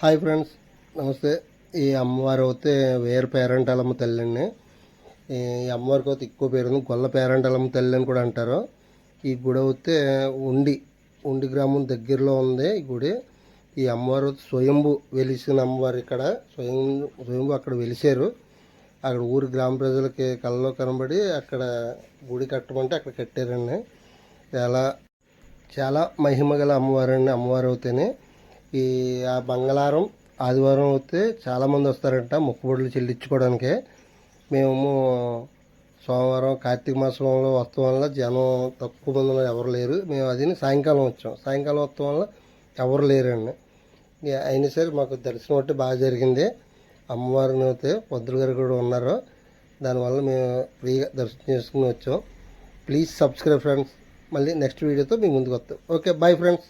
Hi friends నమస్తే. ఈ అమ్మవారు అయితే వేరు పేరంటాలమ్మ తల్లి అండి ఈ అమ్మవారికి అయితే ఎక్కువ పేరు ఉంది. గొల్ల పేరంటాలమ్మ తల్లి అని కూడా అంటారు. ఈ గుడి అయితే ఉండి ఉండి గ్రామం దగ్గరలో ఉంది ఈ గుడి. ఈ అమ్మవారు స్వయంభు వెలిసిన అమ్మవారు ఇక్కడ. స్వయం స్వయంభు అక్కడ వెలిసారు అక్కడ ఊరి గ్రామ ప్రజలకి కళ్ళలో కనబడి అక్కడ గుడి కట్టమంటే అక్కడ కట్టారండి. చాలా చాలా మహిమ గల అమ్మవారండి అమ్మవారు అవుతేనే ఈ ఆ మంగళవారం ఆదివారం అయితే చాలామంది వస్తారంట మొక్కుబడులు చెల్లించుకోవడానికి. మేము సోమవారం కార్తీక మాసంలో వస్తాం వల్ల జనం తక్కువ మంది ఎవరు లేరు. మేము అది సాయంకాలం వచ్చాం. సాయంకాలం వస్తాం వల్ల ఎవరు లేరండి. అయినా సరే మాకు దర్శనం అంటే బాగా జరిగింది. అమ్మవారిని అయితే పొద్దులు గారు కూడా ఉన్నారు. దానివల్ల మేము ఫ్రీగా దర్శనం చేసుకుని వచ్చాం. Please subscribe friends. మళ్ళీ నెక్స్ట్ వీడియోతో మీ ముందుకు వస్తాం. Okay bye friends.